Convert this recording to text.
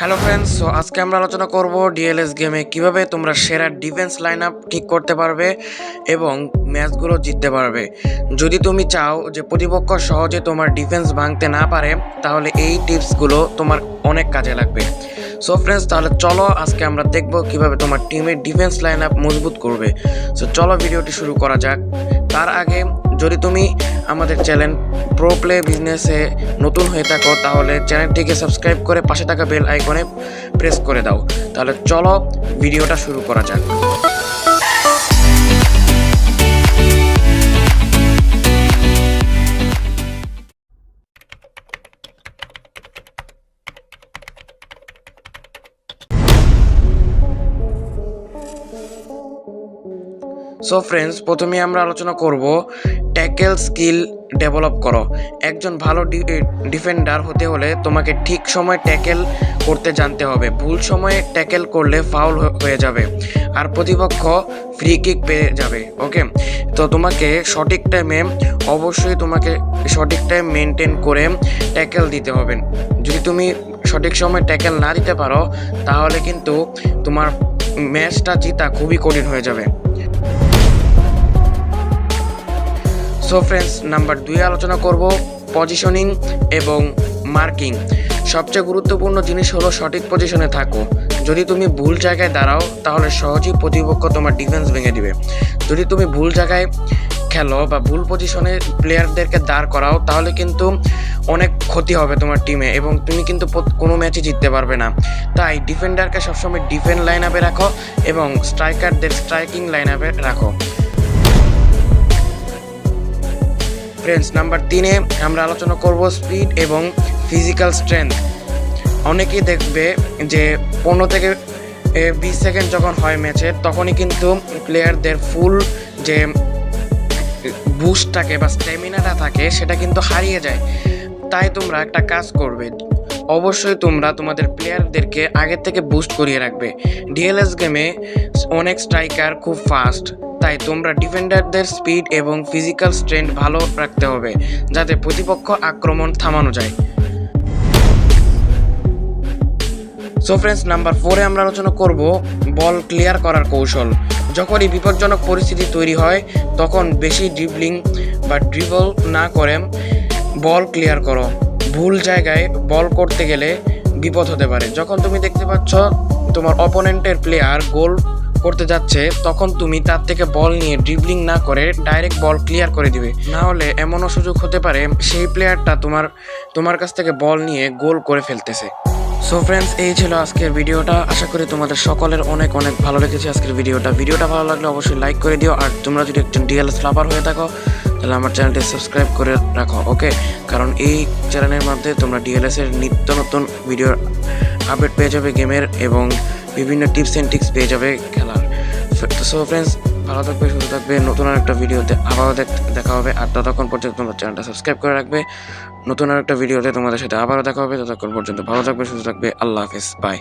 Hello friends so আজকে আমরা আলোচনা করব ডিএলএস গেমে কীভাবে তোমরা সেরা ডিফেন্স লাইন আপ ঠিক করতে পারবে এবং ম্যাচগুলো জিততে পারবে। যদি তুমি চাও যে প্রতিপক্ষ সহজে তোমার ডিফেন্স ভাঙতে না পারে, তাহলে এই টিপসগুলো তোমার অনেক কাজে লাগবে। সো ফ্রেন্ডস, তাহলে চলো আজকে আমরা দেখব কীভাবে তোমার টিমের ডিফেন্স লাইন আপ মজবুত করবে। সো চলো ভিডিওটি শুরু করা যাক। তার আগে যদি তুমি আমাদের চ্যানেল প্রো প্লে বিজনেসে নতুন হয়ে থাকো, তাহলে চ্যানেলটিকে সাবস্ক্রাইব করে পাশে থাকা বেল আইকনে প্রেস করে দাও। তাহলে চলো ভিডিওটা শুরু করা যাক। সো ফ্রেন্ডস প্রথমে আমরা আলোচনা করব ট্যাকেল স্কিল ডেভেলপ করো। একজন ভালো ডিফেন্ডার হতে হলে তোমাকে ঠিক সময় ট্যাকেল করতে জানতে হবে। ভুল সময়ে ট্যাকেল করলে ফাউল হয়ে যাবে। আর প্রতিপক্ষ ফ্রি কিক পেয়ে যাবে ওকে তো তোমাকে সঠিক টাইমে অবশ্যই তোমাকে সঠিক টাইম মেনটেন করে ট্যাকেল দিতে হবে। যদি তুমি সঠিক সময় ট্যাকেল না দিতে পারো, তাহলে কিন্তু তোমার ম্যাচটা জিতা খুবই কঠিন হয়ে যাবে। সো ফ্রেন্ডস নাম্বার দুই আলোচনা করব পজিশনিং এবং মার্কিং সবচেয়ে গুরুত্বপূর্ণ জিনিস হলো সঠিক পজিশনে থাকো। যদি তুমি ভুল জায়গায় দাঁড়াও, তাহলে সহজেই প্রতিপক্ষ তোমার ডিফেন্স ভেঙে দিবে। যদি তুমি ভুল জায়গায় খেলো বা ভুল পজিশনে প্লেয়ারদেরকে দাঁড় করাও, তাহলে কিন্তু অনেক ক্ষতি হবে তোমার টিমে এবং তুমি কিন্তু কোনো ম্যাচই জিততে পারবে না। তাই ডিফেন্ডারকে সবসময় ডিফেন্ড লাইন আপে রাখো এবং স্ট্রাইকারদের স্ট্রাইকিং লাইন আপে রাখো। ফ্রেন্ডস নাম্বার তিনে আমরা আলোচনা করব স্পিড এবং ফিজিক্যাল স্ট্রেংথ অনেকেই দেখবে যে পনেরো থেকে বিশ সেকেন্ড যখন হয় ম্যাচের তখনই কিন্তু প্লেয়ারদের ফুল যে বুস্টটাকে বা স্ট্যামিনাটা থাকে, সেটা কিন্তু হারিয়ে যায়। তাই তোমরা একটা কাজ করবে। অবশ্যই তোমরা তোমাদের প্লেয়ারদেরকে আগের থেকে বুস্ট করিয়ে রাখবে। ডিএলএস গেমে অনেক স্ট্রাইকার খুব ফাস্ট তাই তোমরা ডিফেন্ডারদের স্পিড এবং ফিজিক্যাল স্ট্রেন্থ ভালো রাখতে হবে, যাতে প্রতিপক্ষ আক্রমণ থামানো যায়। সো ফ্রেন্ডস নাম্বার ফোরে আমরা আলোচনা করব বল ক্লিয়ার করার কৌশল। যখনই বিপজ্জনক পরিস্থিতি তৈরি হয়, তখন বেশি ড্রিবলিং বা ড্রিবল না করে বল ক্লিয়ার করো। ভুল জায়গায় বল করতে গেলে বিপদ হতে পারে। যখন তুমি দেখতে পাচ্ছ তোমার অপোনেন্টের প্লেয়ার গোল করতে যাচ্ছে, তখন তুমি তার থেকে বল নিয়ে ড্রিবলিং না করে ডাইরেক্ট বল ক্লিয়ার করে দিবে। না হলে এমনও সুযোগ হতে পারে, সেই প্লেয়ারটা তোমার তোমার কাছ থেকে বল নিয়ে গোল করে ফেলতেছে। সো ফ্রেন্ডস এই ছিল আজকের ভিডিওটা। আশা করি তোমাদের সকলের অনেক অনেক ভালো লেগেছে আজকের ভিডিওটা। ভিডিওটা ভালো লাগলে অবশ্যই লাইক করে দিও, আর তোমরা যদি একজন ডিএলএস লাভার হয়ে থাকো, তাহলে আমার চ্যানেলটি সাবস্ক্রাইব করে রাখো, ওকে? কারণ এই চ্যানেলের মধ্যে তোমরা ডিএলএস এর নিত্য নতুন ভিডিওর আপডেট পেয়ে যাবে গেমের, এবং বিভিন্ন টিপস অ্যান্ড টিক্স পেয়ে যাবে খেলার। সো ফ্রেন্ডস ভালো থাকবে, সুস্থ থাকবে। নতুন আর একটা ভিডিওতে আবারও দেখ- হবে। আর ততক্ষণ পর্যন্ত তোমরা চ্যানেলটা সাবস্ক্রাইব করে রাখবে। নতুন আর একটা ভিডিওতে তোমাদের সাথে আবারও দেখা হবে। ততক্ষণ পর্যন্ত ভালো থাকবে, সুস্থ থাকবে। আল্লাহ হাফেজ। বাই